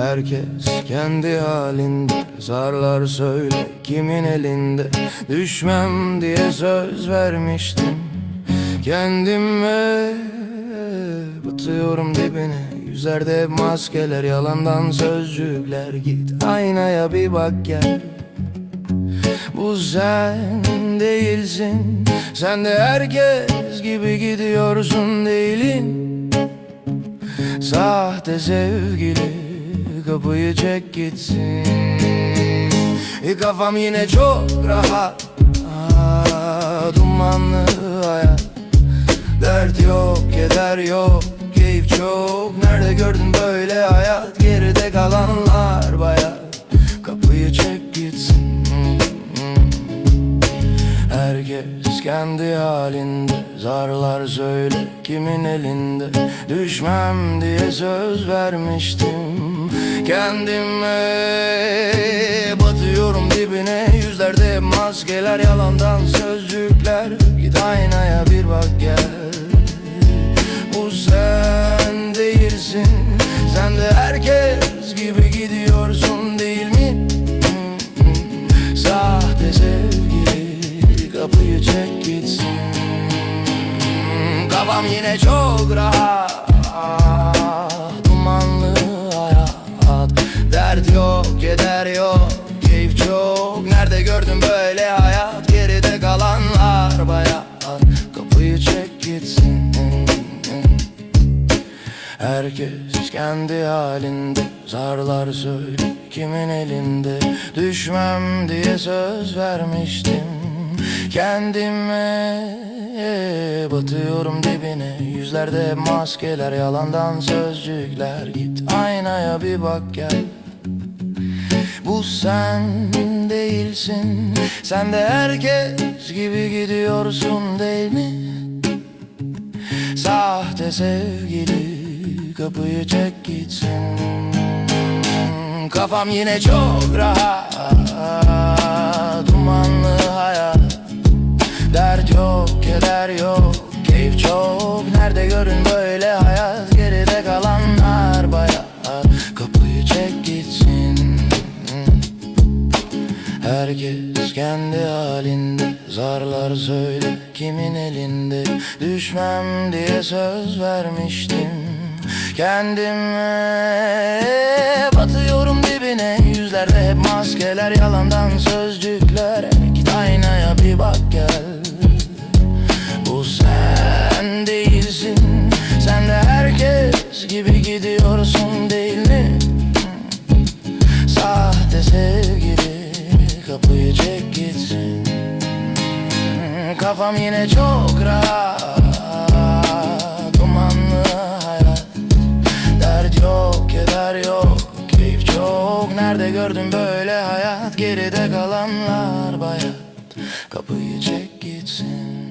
Herkes kendi halinde. Zarlar söyle kimin elinde? Düşmem diye söz vermiştim. Kendime Batıyorum dibine. Yüzlerde maskeler Yalandan sözcükler. Git aynaya bir bak gel. Bu sen değilsin. Sen de herkes gibi gidiyorsun değilin Sahte sevgili Kapıyı çek gitsin. E, Kafam yine çok rahat. Aa, Dumanlı hayat. Dert yok, keder yok Keyif çok. Nerede gördün böyle hayat? Geride kalanlar bayat Kapıyı çek gitsin. Herkes kendi halinde. Zarlar söyle kimin elinde? Düşmem diye söz vermiştim Kendime batıyorum dibine Yüzlerde maskeler yalandan sözcükler. Git aynaya bir bak gel. Bu sen değilsin Sen de herkes gibi gidiyorsun değil mi? Sahte sevgili kapıyı çek gitsin. Kafam yine çok rahat kalanlar bayat Kapıyı çek gitsin. Herkes kendi halinde. Zarlar söyle kimin elinde. Düşmem diye söz vermiştim. Kendime batıyorum dibine. Yüzlerde maskeler yalandan sözcükler. Git aynaya bir bak gel bu sen değilsin. Sen de herkes gibi gidiyorsun değil mi? Sahte sevgili kapıyı çek gitsin. Kafam yine çok rahat. Dumanlı hayat. Dert yok, keder yok Keyif çok. Nerede görün böyle Herkes kendi halinde Zarlar söyle kimin elinde? Düşmem diye söz vermiştim Kendime. Batıyorum dibine Yüzlerde hep maskeler yalandan sözcükler. Git aynaya bir bak gel. Bu sen değilsin Sen de herkes gibi gidiyorsun değil mi? Sahte sevgili kapıyı çek gitsin Kafam yine çok rahat. Dumanlı hayat. Dert yok, keder yok Keyif çok. Nerede gördün böyle hayat? Geride kalanlar bayat. Kapıyı çek gitsin